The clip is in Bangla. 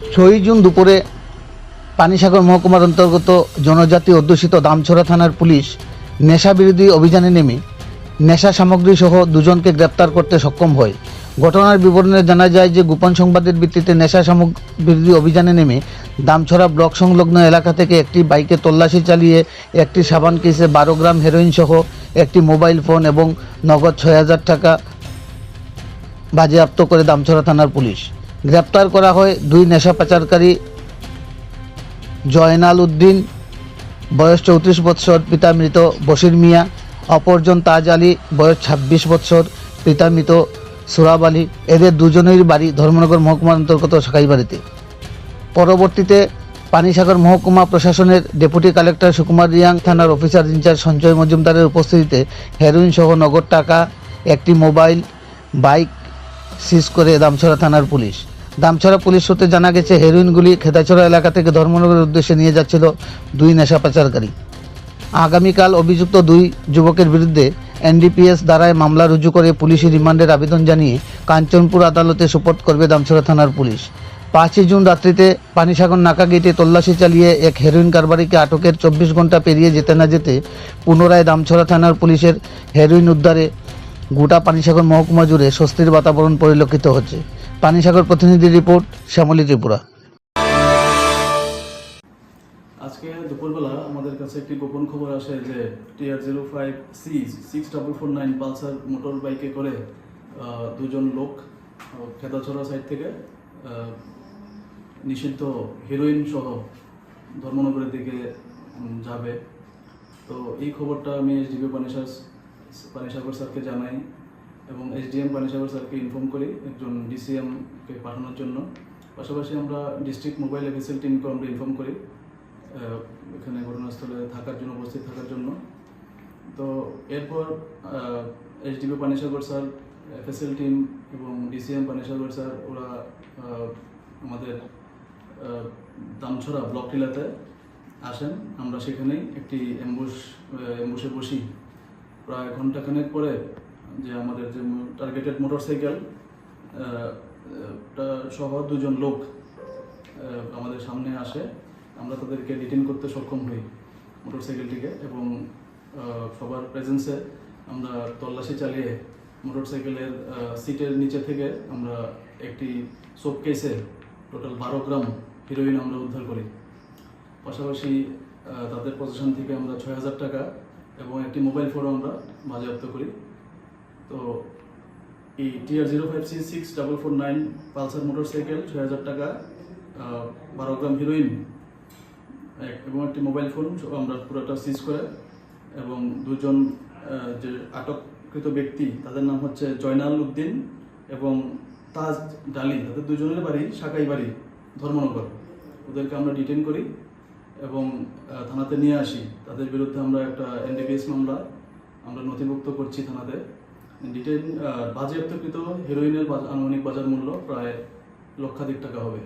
ছয়ই জুন দুপুরে পানিসাগর মহকুমার অন্তর্গত জনজাতি অধ্যুষিত দামছড়া থানার পুলিশ নেশা বিরোধী অভিযানে নেমে নেশা সামগ্রী সহ দুজনকে গ্রেপ্তার করতে সক্ষম হয়। ঘটনার বিবরণে জানা যায় যে গোপন সংবাদের ভিত্তিতে নেশা সামগ্রী অভিযানে নেমে দামছড়া ব্লক সংলগ্ন এলাকা থেকে একটি বাইকে তল্লাশি চালিয়ে একটি সাবান কেসে বারো গ্রাম হেরোইন সহ একটি মোবাইল ফোন এবং নগদ ছয় হাজার টাকা বাজেয়াপ্ত করে দামছড়া থানার পুলিশ। গ্রেপ্তার করা হয় দুই নেশা পাচারকারী জয়নাল উদ্দিন, বয়স চৌত্রিশ বৎসর, পিতা মৃত বশির মিয়া, অপরজন তাজ আলী, বয়স ছাব্বিশ বৎসর, পিতা মৃত সুরাব আলী। এদের দুজনের বাড়ি ধর্মনগর মহকুমার অন্তর্গত সাকাইবাড়িতে। পরবর্তীতে পানিসাগর মহকুমা প্রশাসনের ডেপুটি কালেক্টর সুকুমার রিয়াং থানার অফিসার ইনচার্জ সঞ্জয় মজুমদারের উপস্থিতিতে হেরোইন সহ নগদ টাকা, একটি মোবাইল, বাইক, সিজ করে দামছড়া থানার পুলিশ। দামছড়া পুলিশ সূত্রে জানা গেছে, হেরোইনগুলি খেতাছড়া এলাকা থেকে ধর্মনগরের উদ্দেশ্যে নিয়ে যাচ্ছিল দুই নেশা পাচারকারী। আগামীকাল অভিযুক্ত দুই যুবকের বিরুদ্ধে এনডিপিএস দ্বারায় মামলা রুজু করে পুলিশি রিমান্ডের আবেদন জানিয়ে কাঞ্চনপুর আদালতে সুপোর্ট করবে দামছড়া থানার পুলিশ। পাঁচই জুন রাত্রিতে পানিসাগর নাকা গেটে তল্লাশি চালিয়ে এক হেরোইন কারবারিকে আটকের চব্বিশ ঘণ্টা পেরিয়ে যেতে না যেতে পুনরায় দামছড়া থানার পুলিশের হেরোইন উদ্ধারে গোটা পানিসাগর মহকুমা জুড়ে স্বস্তির বাতাবরণ পরিলক্ষিত হচ্ছে। পানিসাগর প্রতিনিধি রিপোর্ট শ্যামলী ত্রিপুরা। আজকে দুপুরবেলা আমাদের কাছে একটি গোপন খবর আসে যে TR zero five C six double four nine Pulsar motor বাইকে করে দুজন লোক আহ, খেতাছড়া সাইড থেকে নিষিদ্ধ হিরোইন সহ ধর্মনগরের দিকে যাবে। তো এই খবরটা আমি এসডিপি পানিসার পানিসাগর স্যারকে জানাই। এবং এসডিএম পানিসাগর স্যারকে ইনফর্ম করি একজন ডিসিএমকে পাঠানোর জন্য। পাশাপাশি আমরা ডিস্ট্রিক্ট মোবাইল এফএসএল টিমকে আমরা ইনফর্ম করি এখানে ঘটনাস্থলে থাকার জন্য, উপস্থিত থাকার জন্য। তো এরপর HDB Panisagar sir FSL team এবং ডিসিএম পানিসাগর স্যার ওরা আমাদের দামছড়া ব্লক টিলাতে আসেন। আমরা সেখানেই একটি অ্যাম্বুশ অ্যাম্বুশে বসি। প্রায় ঘন্টাখানেক পরে যে আমাদের যে টার্গেটেড মোটরসাইকেল সহ দুজন লোক আমাদের সামনে আসে। আমরা তাদেরকে ডিটেন করতে সক্ষম হই মোটরসাইকেলটিকে এবং সবার প্রেজেন্সে আমরা তল্লাশি চালিয়ে মোটরসাইকেলের সিটের নিচে থেকে আমরা একটি সোপ কেসে টোটাল বারো গ্রাম হিরোইন আমরা উদ্ধার করি। পাশাপাশি তাদের পজিশন থেকে আমরা ছয় হাজার টাকা এবং একটি মোবাইল ফোনও আমরা বাজেয়াপ্ত করি। তো এই TR zero five C six double four nine Pulsar motorcycle ছয় হাজার টাকা বারো গ্রাম হিরোইন এবং একটি মোবাইল ফোন আমরা পুরোটা সিজ করে, এবং দুজন যে আটককৃত ব্যক্তি, তাদের নাম হচ্ছে জয়নাল উদ্দিন এবং তাজ ডালি। তাদের দুজনের বাড়ি সাকাই বাড়ি, ধর্মনগর। ওদেরকে আমরা ডিটেন করি এবং থানাতে নিয়ে আসি। তাদের বিরুদ্ধে আমরা একটা এনডিপিএস মামলা, আমরা নথিভুক্ত করছি থানাতে। ডিটেন বাজেয়াপ্তকৃত হেরোইনের আনুমানিক বাজার মূল্য প্রায় লক্ষাধিক টাকা হবে।